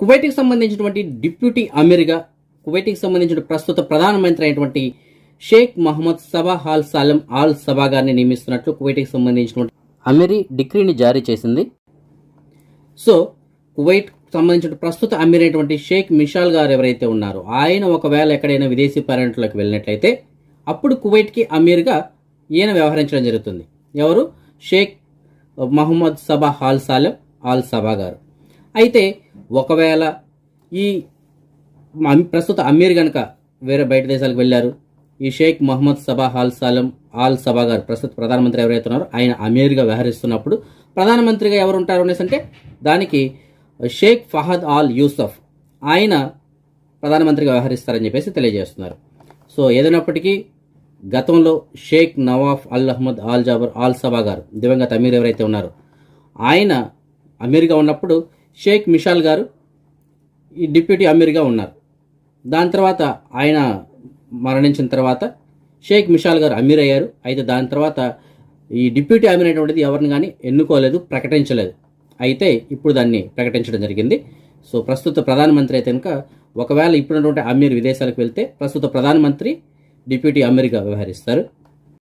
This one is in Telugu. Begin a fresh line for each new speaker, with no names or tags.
కువైట్కి సంబంధించినటువంటి డిప్యూటీ అమీర్గా కువైట్కి సంబంధించిన ప్రస్తుత ప్రధానమంత్రి అయినటువంటి Sheikh Mohammed Sabah Al Salem Al Sabah గారిని నియమిస్తున్నట్లు కువైట్కి సంబంధించినటువంటి అమీరీ డిగ్రీని జారీ చేసింది. సో కువైట్ సంబంధించిన ప్రస్తుత అమీర్ అయినటువంటి షేక్ మిషాల్ గారు ఎవరైతే ఉన్నారో ఆయన ఒకవేళ ఎక్కడైనా విదేశీ పర్యటనలోకి వెళ్ళినట్లయితే అప్పుడు కువైట్కి అమీర్గా ఈయన వ్యవహరించడం జరుగుతుంది. ఎవరు? Sheikh Mohammed Sabah Al Salem Al Sabah గారు. అయితే ఒకవేళ ఈ ప్రస్తుత అమీర్ గనక వేరే బయట దేశాలకు వెళ్ళారు ఈ Sheikh Mohammed Sabah Al Salem Al Sabah గారు ప్రస్తుత ప్రధానమంత్రి ఎవరైతే ఉన్నారో ఆయన అమీర్గా వ్యవహరిస్తున్నప్పుడు ప్రధానమంత్రిగా ఎవరు ఉంటారు అనేసి అంటే దానికి షేక్ ఫహద్ ఆల్ యూసఫ్ ఆయన ప్రధానమంత్రిగా వ్యవహరిస్తారని చెప్పేసి తెలియజేస్తున్నారు. సో ఏదైనప్పటికీ గతంలో Sheikh Nawaf Al Ahmad Al Jaber Al Sabah గారు దివంగత అమీర్ ఎవరైతే ఉన్నారో ఆయన అమీర్గా ఉన్నప్పుడు షేక్ మిషాల్ గారు ఈ డిప్యూటీ అమీర్గా ఉన్నారు. దాని తర్వాత ఆయన మరణించిన తర్వాత షేక్ మిషాల్ గారు అమీర్ అయ్యారు. అయితే దాని తర్వాత ఈ డిప్యూటీ అమీర్ అనేటువంటిది ఎవరిని కానీ ఎన్నుకోలేదు ప్రకటించలేదు. అయితే ఇప్పుడు దాన్ని ప్రకటించడం జరిగింది. సో ప్రస్తుత ప్రధానమంత్రి అయితే కనుక ఒకవేళ ఇప్పుడున్నటువంటి అమీర్ విదేశాలకు వెళ్తే ప్రస్తుత ప్రధానమంత్రి డిప్యూటీ అమీర్గా వ్యవహరిస్తారు.